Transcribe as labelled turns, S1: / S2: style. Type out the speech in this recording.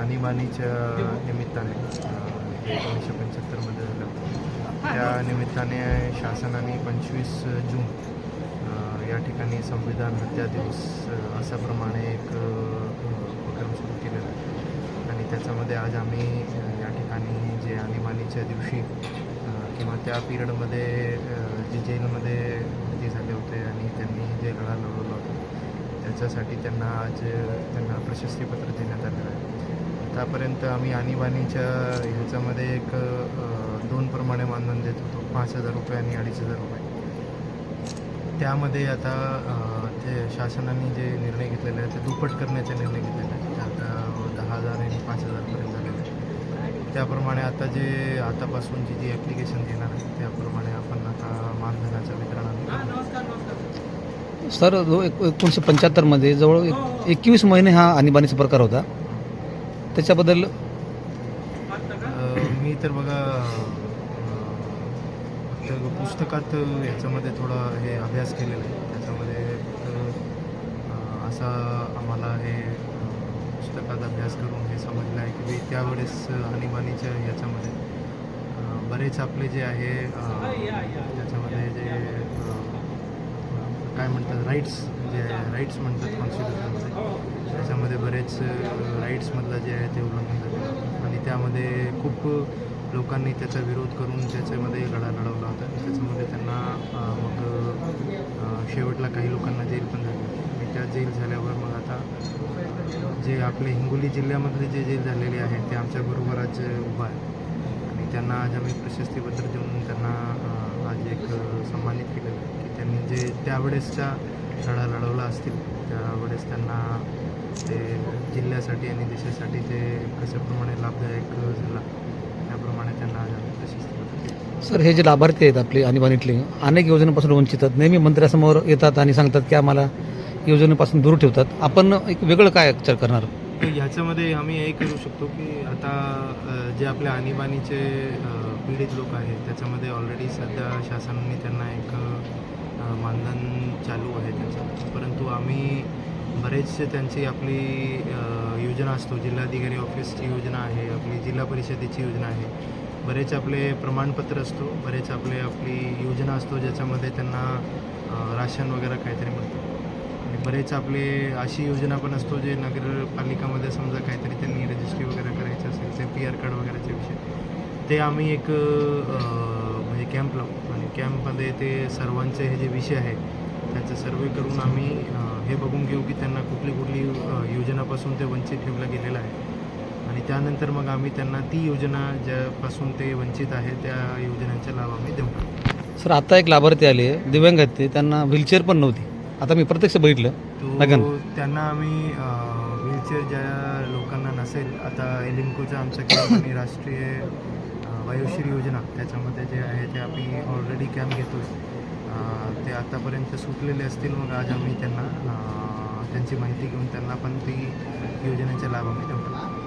S1: आणीबाणीच्या निमित्ताने एकोणीसशे पंच्याहत्तरमध्ये झालं. त्या निमित्ताने शासनाने पंचवीस जून या ठिकाणी संविधान हत्या दिवस अशाप्रमाणे एक उपक्रम सुरू केलेला आहे. आणि त्याच्यामध्ये आज आम्ही या ठिकाणी जे आणीबाणीच्या दिवशी किंवा त्या पिरियडमध्ये जे जेलमध्ये भरती झाले होते आणि त्यांनी जे लढा लढवला होता त्याच्यासाठी त्यांना आज त्यांना प्रशस्तीपत्र देण्यात आलेलं आहे. आतापर्यंत आम्ही आणीबाणीच्या ह्याच्यामध्ये एक दोन प्रमाणे मानधन देत होतो. पाच हजार रुपये आणि अडीच हजार रुपये. त्यामध्ये आता ते शासनाने जे निर्णय घेतलेले आहेत ते दुप्पट करण्याचा निर्णय घेतलेले आहेत. आता दहा हजार आणि पाच हजारपर्यंत झालेले त्याप्रमाणे आता जे आतापासूनची जी ॲप्लिकेशन येणार आहे त्याप्रमाणे आपण आता मानधनाचं वितरण आम्ही
S2: सर एक एकोणीसशे पंच्याहत्तरमध्ये जवळ एक एकवीस महिने हा आणीबाणीचा प्रकार होता. त्याच्याबद्दल?
S1: मी तर बघा फक्त पुस्तकात याच्यामध्ये थोडा हे अभ्यास केलेला आहे. त्याच्यामध्ये असा आम्हाला हे पुस्तकात अभ्यास करून हे समजलं आहे की त्यावेळेस आणीबाणीच्या याच्यामध्ये बरेच आपले जे आहे त्याच्यामध्ये जे काय म्हणतात राईट्स जे राईट्स म्हणतात कॉन्स्टिट्युशनमध्ये त्याच्यामध्ये बरेच राईट्समधलं जे आहे ते उल्लंघन झालं. आणि त्यामध्ये खूप लोकांनी त्याचा विरोध करून त्याच्यामध्ये लढा लढवला होता. त्याच्यामध्ये त्यांना मग शेवटला काही लोकांना जेल पण झाली आणि त्या जेल झाल्यावर मग आता जे आपले हिंगोली जिल्ह्यामधले जे जेल झालेले आहे ते आमच्याबरोबर आज उभा आहे. आणि त्यांना आज आम्ही प्रशस्तीपत्र देऊन त्यांना अ, आज एक अ, सन्मानित केलेलं आहे की त्यांनी जे त्यावेळेसचा लढा लढवला असतील त्यावेळेस त्यांना ते जिल्ह्यासाठी आणि देशासाठी ते कशाप्रमाणे लाभदायक झाला त्याप्रमाणे त्यांना दिलं.
S2: सर हे जे लाभार्थी आहेत आपले आणीबाणीतले अनेक योजनांपासून वंचित आहेत. नेहमी मंत्र्यासमोर येतात आणि सांगतात की आम्हाला योजनेपासून दूर ठेवतात. आपण एक वेगळं काय विचार करणार?
S1: ह्याच्यामध्ये आम्ही हे करू शकतो की आता जे आपल्या आणीबाणीचे पीडित लोक आहेत त्याच्यामध्ये ऑलरेडी सध्या शासनाने त्यांना एक मानधन चालू आहे त्याचं. परंतु आम्ही बरेचसे त्यांची आपली योजना असतो. जिल्हाधिकारी ऑफिसची योजना आहे आपली जिल्हा परिषदेची योजना आहे. बरेच आपले प्रमाणपत्र असतो. बरेच आपले आपली योजना असतो ज्याच्यामध्ये त्यांना राशन वगैरे काहीतरी मिळतं. आणि बरेच आपले अशी योजना पण असतो जे नगरपालिकामध्ये समजा काहीतरी त्यांनी रजिस्ट्री वगैरे करायची असेल ते पी आर कार्ड वगैरेचे विषय ते आम्ही एक आ, म्हणजे कॅम्प लावू आणि कॅम्पमध्ये ते सर्वांचे हे जे विषय आहे त्याचं सर्वे करून आम्ही हे बघून घेऊ की त्यांना कुठली कुठली योजनापासून ते वंचित ठेवलं गेलेलं आहे. आणि त्यानंतर मग आम्ही त्यांना ती योजना ज्यापासून ते वंचित आहे त्या योजनांचा लाभ आम्ही देऊ.
S2: सर आता एक लाभार्थी आले दिव्यांग आहेत ते. त्यांना व्हीलचेअर पण नव्हती. आता मी प्रत्यक्ष बघितलं.
S1: त्यांना आम्ही व्हीलचेअर ज्या लोकांना नसेल आता एलिम्कोच्या आमच्या कॅम्प आणि राष्ट्रीय वयोश्री योजना त्याच्यामध्ये जे आहे ते आम्ही ऑलरेडी कॅम्प घेतो ते आतापर्यंत सुटलेले असतील मग आज आम्ही त्यांना त्यांची माहिती घेऊन त्यांना पण ती योजनेचा लाभ आम्ही देऊ